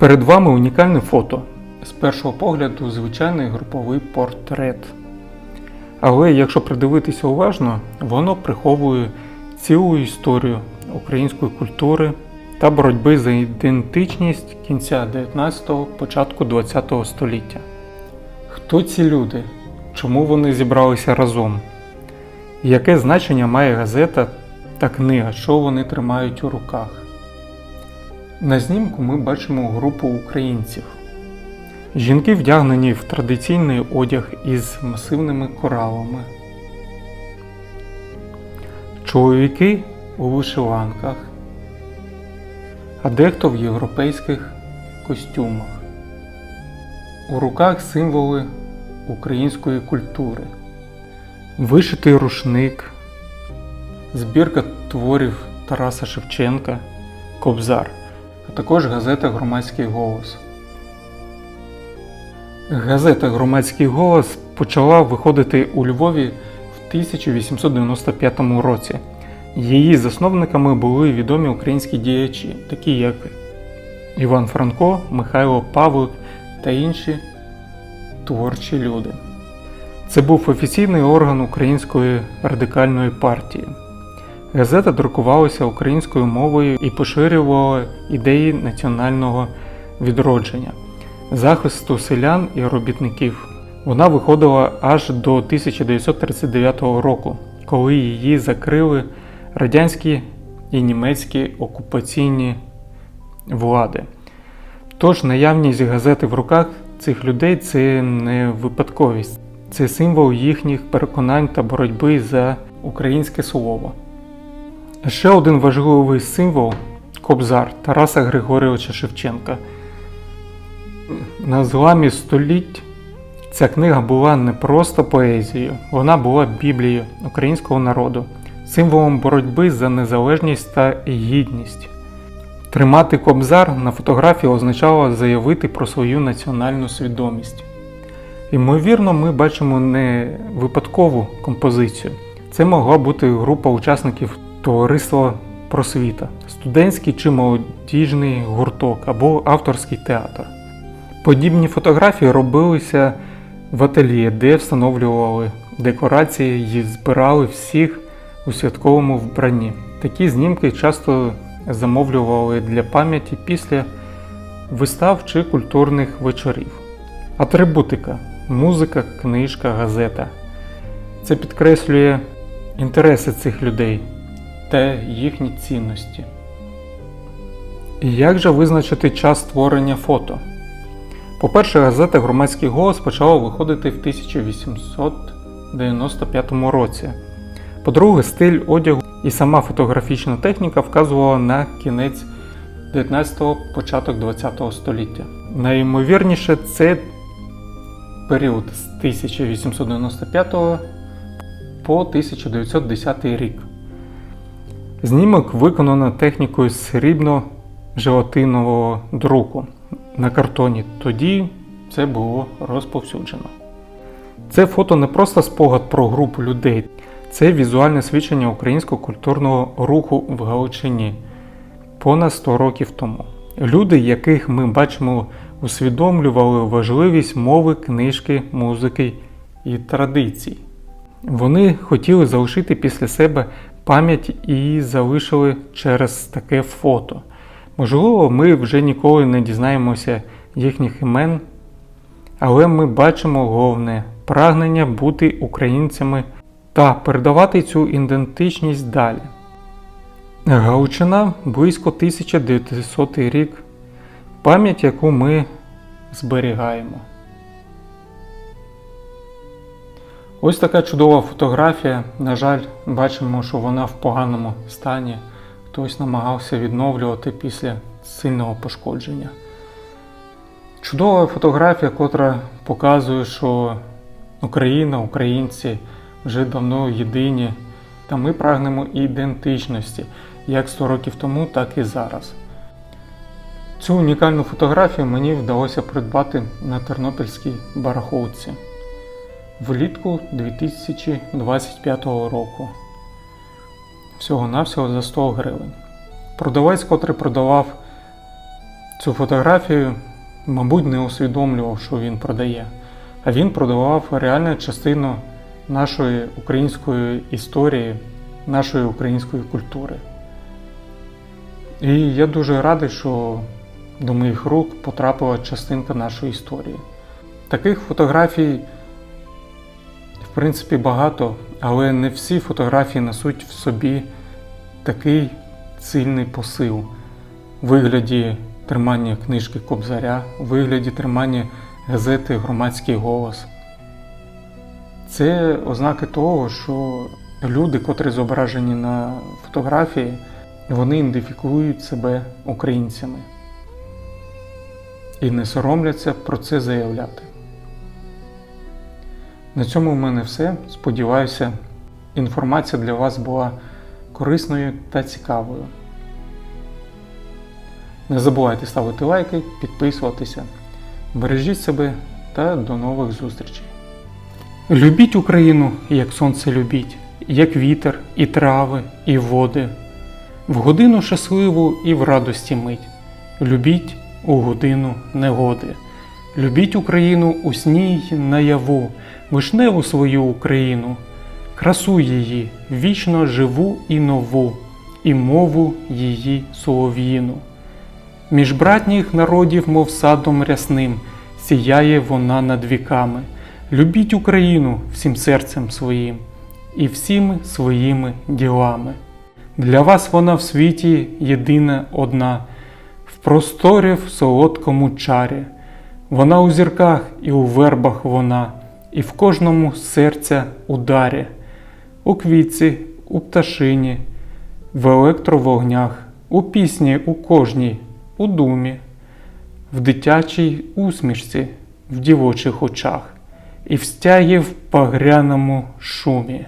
Перед вами унікальне фото. З першого погляду звичайний груповий портрет. Але якщо придивитися уважно, воно приховує цілу історію української культури та боротьби за ідентичність кінця 19-го, початку 20-го століття. Хто ці люди? Чому вони зібралися разом? Яке значення має газета та книга, що вони тримають у руках? На знімку ми бачимо групу українців. Жінки вдягнені в традиційний одяг із масивними коралами. Чоловіки у вишиванках, а дехто в європейських костюмах. У руках символи української культури, вишитий рушник, збірка творів Тараса Шевченка, Кобзар, а також газета Громадський голос. Газета Громадський голос почала виходити у Львові в 1895 році. Її засновниками були відомі українські діячі, такі як Іван Франко, Михайло Павлик та інші творчі люди. Це був офіційний орган Української радикальної партії. Газета друкувалася українською мовою і поширювала ідеї національного відродження, захисту селян і робітників. Вона виходила аж до 1939 року, коли її закрили радянські і німецькі окупаційні влади. Тож наявність газети в руках цих людей це не випадковість, це символ їхніх переконань та боротьби за українське слово. Ще один важливий символ Кобзар Тараса Григорьовича Шевченка. На зламі століть ця книга була не просто поезією, вона була біблією українського народу, символом боротьби за незалежність та гідність. Тримати кобзар на фотографії означало заявити про свою національну свідомість. Ймовірно, ми бачимо не випадкову композицію. Це могла бути група учасників товариства просвіта, студентський чи молодіжний гурток або авторський театр. Подібні фотографії робилися в ательє, де встановлювали декорації і збирали всіх у святковому вбранні. Такі знімки часто замовлювали для пам'яті після вистав чи культурних вечорів. Атрибутика музика, книжка, газета. Це підкреслює інтереси цих людей та їхні цінності. Як же визначити час створення фото? По-перше, газета Громадський голос почала виходити в 1895 році. По-друге, стиль одягу і сама фотографічна техніка вказувала на кінець 19-го, початок 20-го століття. Найімовірніше, це період з 1895 по 1910 рік. Знімок виконано технікою срібно-желатинового друку на картоні. Тоді це було розповсюджено. Це фото не просто спогад про групу людей, це візуальне свідчення українського культурного руху в Галичині понад 100 років тому. Люди, яких ми бачимо, усвідомлювали важливість мови, книжки, музики і традицій. Вони хотіли залишити після себе пам'ять і залишили через таке фото. Можливо, ми вже ніколи не дізнаємося їхніх імен, але ми бачимо головне прагнення бути українцями та передавати цю ідентичність далі. Галичина близько 1900 рік, пам'ять, яку ми зберігаємо. Ось така чудова фотографія. На жаль, бачимо, що вона в поганому стані. Хтось намагався відновлювати після сильного пошкодження. Чудова фотографія, котра показує, що Україна, українці вже давно єдині, та ми прагнемо ідентичності як 100 років тому, так і зараз. Цю унікальну фотографію мені вдалося придбати на Тернопільській барахолці влітку 2025 року. Всього-навсього за 100 гривень. Продавець, котрий продавав Цю фотографію, мабуть, не усвідомлював, що він продає, а він продавав реальну частину нашої української історії, нашої української культури. І я дуже радий, що до моїх рук потрапила частинка нашої історії. Таких фотографій, в принципі, багато, але не всі фотографії несуть в собі такий сильний посил у вигляді тримання книжки Кобзаря, у вигляді тримання газети Громадський голос. Це ознаки того, що люди, котрі зображені на фотографії, вони ідентифікують себе українцями і не соромляться про це заявляти. На цьому в мене все. Сподіваюся, інформація для вас була корисною та цікавою. Не забувайте ставити лайки, підписуватися. Бережіть себе та до нових зустрічей. Любіть Україну, як сонце любіть, як вітер, і трави, і води. В годину щасливу і в радості мить. Любіть у годину негоди. Любіть Україну у сні й наяву, вишневу свою Україну, красу її, вічно живу і нову, і мову її солов'їну. Між братніх народів, мов садом рясним, сіяє вона над віками. Любіть Україну всім серцем своїм і всіми своїми ділами. Для вас вона в світі єдина одна, в просторі в солодкому чарі. Вона у зірках і у вербах вона, і в кожному серця ударі, у квітці, у пташині, в електровогнях, у пісні у кожній, у думі, в дитячій усмішці, в дівочих очах, і в стягі в пагряному шумі.